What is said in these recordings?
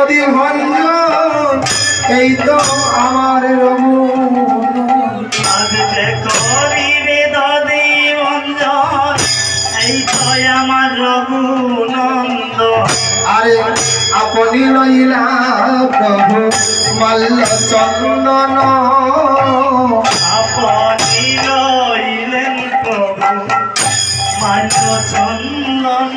দদি ভঞ্জন এই তো আমার রঘু আজ যে করিবে দদি মঞ্জন এই তো আমার রঘুনন্দ। আরে আপনি রইলা প্রভু মল্ল চন্দন আপনি রইলেন প্রভু মান্য চন্দন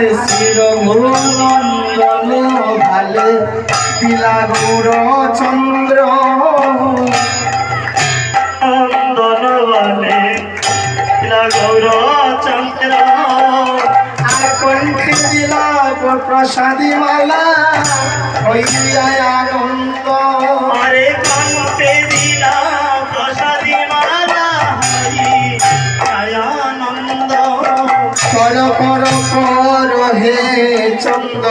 আরে শ্রীর গুণন্দন ভালে দিলা গৌর চন্দ্র। নন্দন বনে গৌর চন্দ্র। আর কণ্ঠে দিলা প্রসাদী মালা হইয়ায় আনন্দ। পর পর পর হে চন্দ্র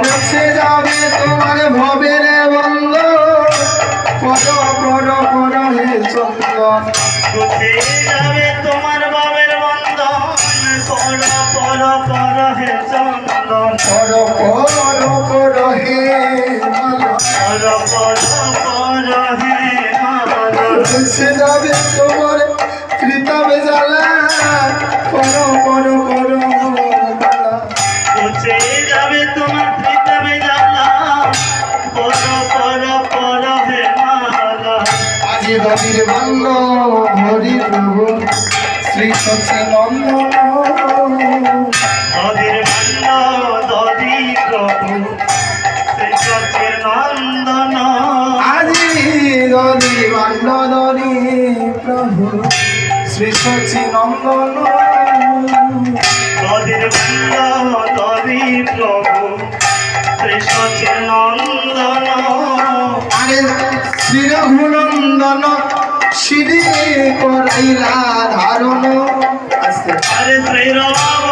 বসে যাবে তোমার ভবের বন্ধ। কর কর কর হে চন্দন। উঠে যাবে তোমার বাবের বন্ধন পর পর পর হে চন্দন কর কর কর হে পর পর পর হে বসে যাবে তোমার কৃতবে জ্বালা কর কর কর। উঠে যাবে তোমার প্রীতমে জ্বালা। পর পর পর হে মালা। আজি রবির বন্ধ হরি প্রভু শ্রী সচি নন্দন অধীর মন্দ দধি প্রভু শ্রী সচির নন্দন আজি রবি বন্ধ ধরি প্রভু। শ্রী সচি নন্দন তদের তদি প্রভু শ্রী সচির নন্দন আরে শ্রী রঘুনন্দন শ্রী করাইলা ধারণ। আরে শ্রী রঘুনন্দন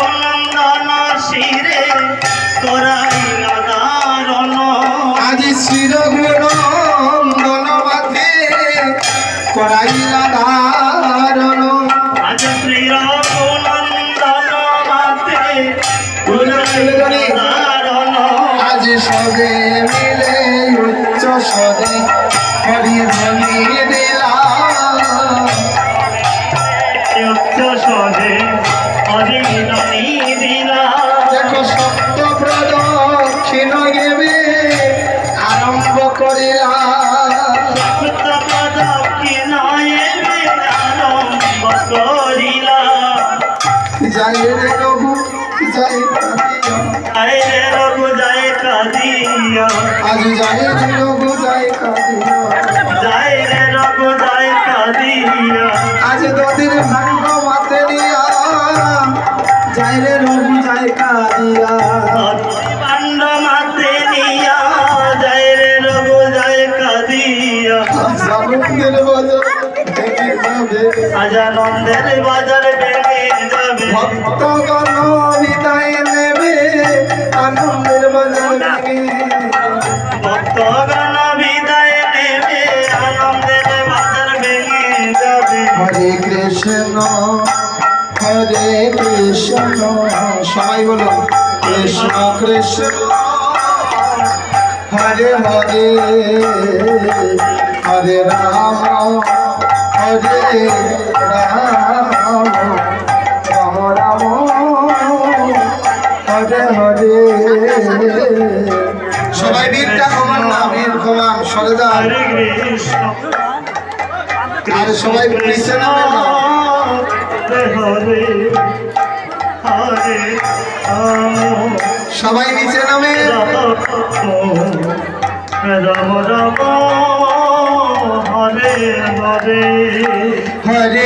দারণ আজ সবে মিলে উচ্চ সদে হরি ধ্বনি দিলা উচ্চ সদে হরিণী দিলা দেখো সপ্ত প্রদক্ষিণ গেবে আরম্ভ করিলা সপ্ত প্রদক্ষিণায় আরম্ভ করিলা যাই রে রঘু যাই আয় রে রঘু যায় কাঁদিয়া। আজ যাই রে রঘু যাই কাঁদিয়া। যায় রে রঘু যায় কাঁদিয়া। আজ দদির ভাঙ্গ মাতে নিয়া যাই রে রঘু যাই কাঁদিয়া। পাণ্ড মাতে নিয়া যায় রে রঘু কাঁদিয়া। সামুদ্রের বাজার আজানন্দের বাজার ভক্তগণ আনন্দের বাজার ভেঙে ভক্তগণ বিদায় নেবে আনন্দের বাজার ভেঙে যাবে হরে কৃষ্ণ হরে কৃষ্ণ, সবাই বলো কৃষ্ণ কৃষ্ণ, হরে হরে হরে রাম, হরে আর সবাই নিচে নামে সবাই নিচে নামে। রাম রাম হরে হরে। হরে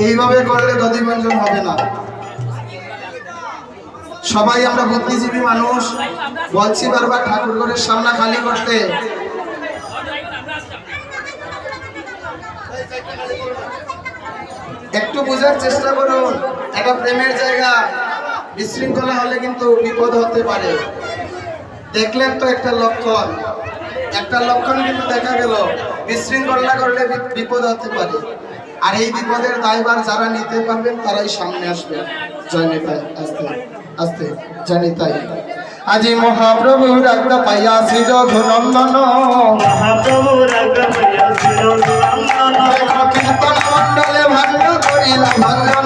এইভাবে করলে দধিভঞ্জন হবে না সবাই আমরা বুদ্ধিজীবী মানুষ বলছি বারবার ঠাকুর ঘরের সামনা খালি করতে একটু বোঝার চেষ্টা করুন একটা প্রেমের জায়গা বিশৃঙ্খলা হলে কিন্তু বিপদ হতে পারে। দেখলেন তো একটা লক্ষণ। একটা লক্ষণ কিন্তু দেখা গেল বিশৃঙ্খলা করলে বিপদ হতে পারে। আর এই বিপদের দায়ভার যারা নিতে পারবেন তারাই সামনে আসবে। জয় নিতাই আস্তে আস্তে জানি তাই আজি মহাপ্রভু রাগটা পাইয়া শ্রী রঘুনন্দন মহাপ্রভু রাগময় শিরোনন্দন কীর্তন মণ্ডলে ভাঙ্গ করিলা ভঞ্জন